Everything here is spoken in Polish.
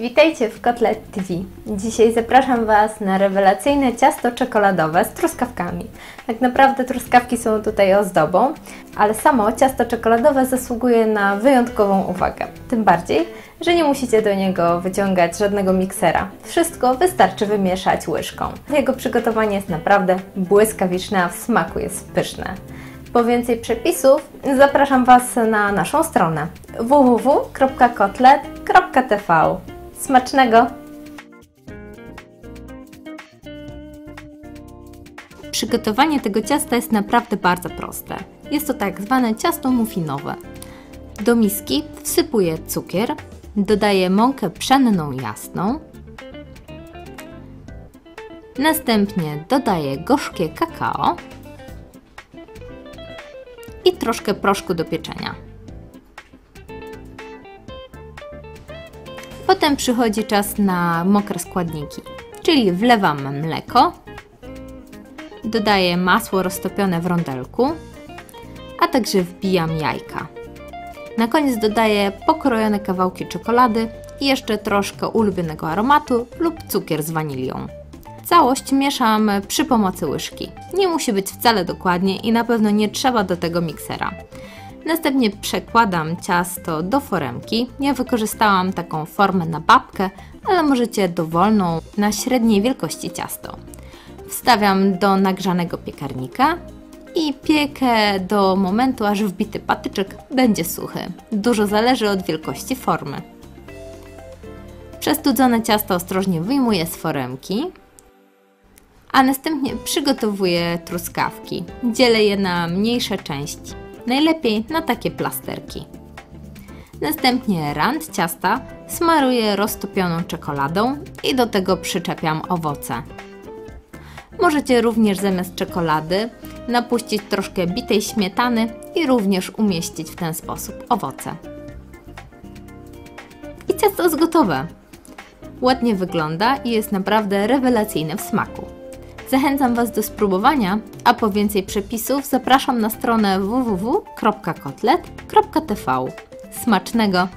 Witajcie w Kotlet TV. Dzisiaj zapraszam Was na rewelacyjne ciasto czekoladowe z truskawkami. Tak naprawdę truskawki są tutaj ozdobą, ale samo ciasto czekoladowe zasługuje na wyjątkową uwagę. Tym bardziej, że nie musicie do niego wyciągać żadnego miksera. Wszystko wystarczy wymieszać łyżką. Jego przygotowanie jest naprawdę błyskawiczne, a w smaku jest pyszne. Po więcej przepisów zapraszam Was na naszą stronę www.kotlet.tv. Smacznego! Przygotowanie tego ciasta jest naprawdę bardzo proste. Jest to tak zwane ciasto muffinowe. Do miski wsypuję cukier, dodaję mąkę pszenną jasną, następnie dodaję gorzkie kakao i troszkę proszku do pieczenia. Potem przychodzi czas na mokre składniki, czyli wlewam mleko, dodaję masło roztopione w rondelku, a także wbijam jajka. Na koniec dodaję pokrojone kawałki czekolady i jeszcze troszkę ulubionego aromatu lub cukier z wanilią. Całość mieszam przy pomocy łyżki. Nie musi być wcale dokładnie i na pewno nie trzeba do tego miksera. Następnie przekładam ciasto do foremki. Ja wykorzystałam taką formę na babkę, ale możecie dowolną na średniej wielkości ciasto. Wstawiam do nagrzanego piekarnika i piekę do momentu, aż wbity patyczek będzie suchy. Dużo zależy od wielkości formy. Przestudzone ciasto ostrożnie wyjmuję z foremki, a następnie przygotowuję truskawki. Dzielę je na mniejsze części najlepiej na takie plasterki. Następnie rand ciasta smaruję roztopioną czekoladą i do tego przyczepiam owoce. Możecie również zamiast czekolady napuścić troszkę bitej śmietany i również umieścić w ten sposób owoce. I ciasto jest gotowe. Ładnie wygląda i jest naprawdę rewelacyjne w smaku. Zachęcam Was do spróbowania, a po więcej przepisów zapraszam na stronę www.kotlet.tv. Smacznego!